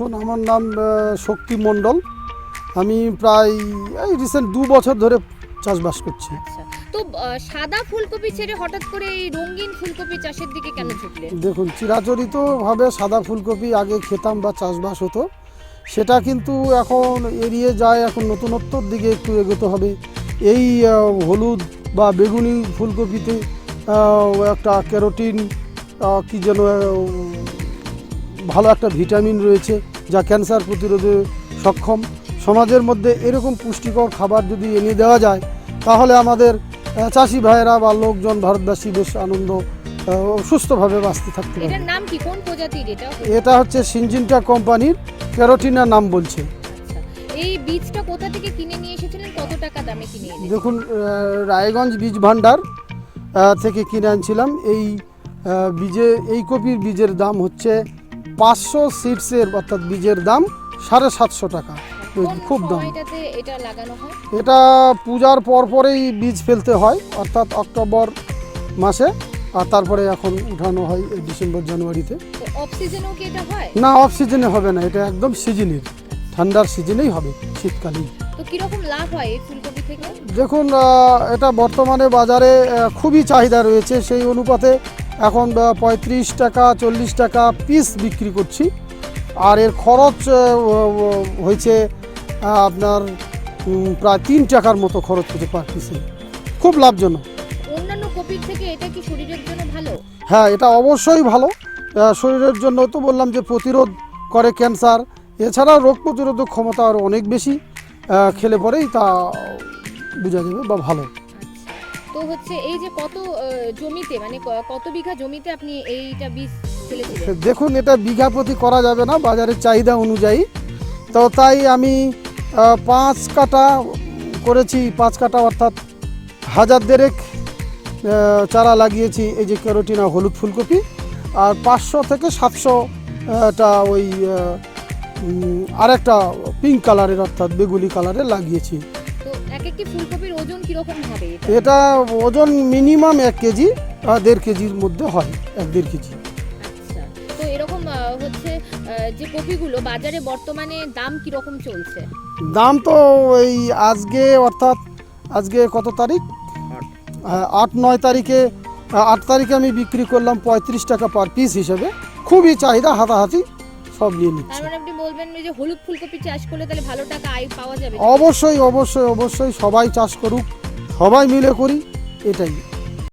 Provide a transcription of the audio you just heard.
এখন আমার নাম শক্তি মণ্ডল। আমি প্রায় এই রিসেন্ট দু বছর ধরে চাষবাস করছি। আচ্ছা তো সাদা ফুলকপি ছেড়ে হঠাৎ করে এই রঙিন ফুলকপি চাষের দিকে কেন দেখুন চিরাচরিতভাবে সাদা ফুলকপি আগে খেতাম বা চাষবাস হতো। সেটা কিন্তু এখন এড়িয়ে যায় এখন নতুনত্বর দিকে একটু এগোতে হবে। এই হলুদ বা বেগুনি ফুলকপিতে একটা ক্যারোটিন কি যেন ভালো একটা ভিটামিন রয়েছে যা ক্যান্সার প্রতিরোধে সক্ষম। সমাজের মধ্যে এরকম পুষ্টিকর খাবার যদি এনে দেওয়া যায় তাহলে আমাদের চাষি ভাইয়েরা বা লোকজন ভারতবাসী বেশ আনন্দ সুস্থভাবে বাঁচতে থাকতে পারে নাম কি? কোন প্রজাতির এটা? এটা হচ্ছে সিনজিনটা কোম্পানির ক্যারোটিনা নাম বলছে। আচ্ছা এই বীজটা কোথা থেকে কিনে নিয়ে এসেছিলেন? কত টাকা দামে কিনে দেখুন রায়গঞ্জ বীজ ভাণ্ডার থেকে কিনে আনছিলাম। এই বীজে এই কপির বীজের দাম হচ্ছে পাঁচশো সিডসের অর্থাৎ বীজের দাম সাড়ে সাতশো টাকা। খুব দাম। এটা পূজার পর পরেই বীজ ফেলতে হয় অর্থাৎ অক্টোবর মাসে আর তারপরে এখন উঠানো হয় এই ডিসেম্বর জানুয়ারিতে। না অফ সিজনে হবে না এটা একদম সিজনের। ঠান্ডার সিজনেই হবে শীতকালেই। তো কীরকম লাভ হয় এই ফুলকপি থেকে? দেখুন এটা বর্তমানে বাজারে খুবই চাহিদা রয়েছে। সেই অনুপাতে এখন পঁয়ত্রিশ টাকা চল্লিশ টাকা পিস বিক্রি করছি। আর এর খরচ হয়েছে আপনার প্রায় তিন টাকার মতো খরচ হচ্ছে পার পিসে খুব লাভজনক। অন্যান্য কপির থেকে এটা কি শরীরের জন্য ভালো? হ্যাঁ এটা অবশ্যই ভালো। শরীরের জন্য তো বললাম যে প্রতিরোধ করে ক্যান্সার। এছাড়াও রোগ প্রতিরোধক ক্ষমতা আরও অনেক বেশি। খেলে পরেই তা বোঝা যাবে বা ভালো। তো হচ্ছে এই যে কত জমিতে মানে কত বিঘা জমিতে আপনি এইটা বীজ ফেলেছিলেন? দেখুন এটা বিঘা প্রতি করা যাবে না বাজারের চাহিদা অনুযায়ী। তো তাই আমি পাঁচ কাটা করেছি পাঁচ কাটা অর্থাৎ হাজার দেড়েক চারা লাগিয়েছি এই যে ক্যারোটিনা হলুদ ফুলকপি আর পাঁচশো থেকে সাতশোটা ওই আরেকটা পিঙ্ক কালারের অর্থাৎ বেগুনি কালারের লাগিয়েছি। তো এক একটি ফুলকপির ওজন কীরকম হবে এটা? এটা ওজন মিনিমাম এক কেজি আর দেড় কেজির মধ্যে হয় এক দেড় কেজি। আচ্ছা তো এরকম হচ্ছে যে কপিগুলো বাজারে বর্তমানে দাম কীরকম চলছে? দাম তো এই আজকে অর্থাৎ আজকে কত তারিখ? আট। নয় তারিখে আট তারিখে আমি বিক্রি করলাম পঁয়ত্রিশ টাকা পার পিস হিসেবে। খুবই চাহিদা হাতাহাতি। সব নিয়ে তার মানে আপনি বলবেন যে হলুদ ফুলকপি চাষ করলে তাহলে ভালো টাকা আয় পাওয়া যাবে। অবশ্যই অবশ্যই অবশ্যই সবাই চাষ করুক সবাই মিলে করি এটাই।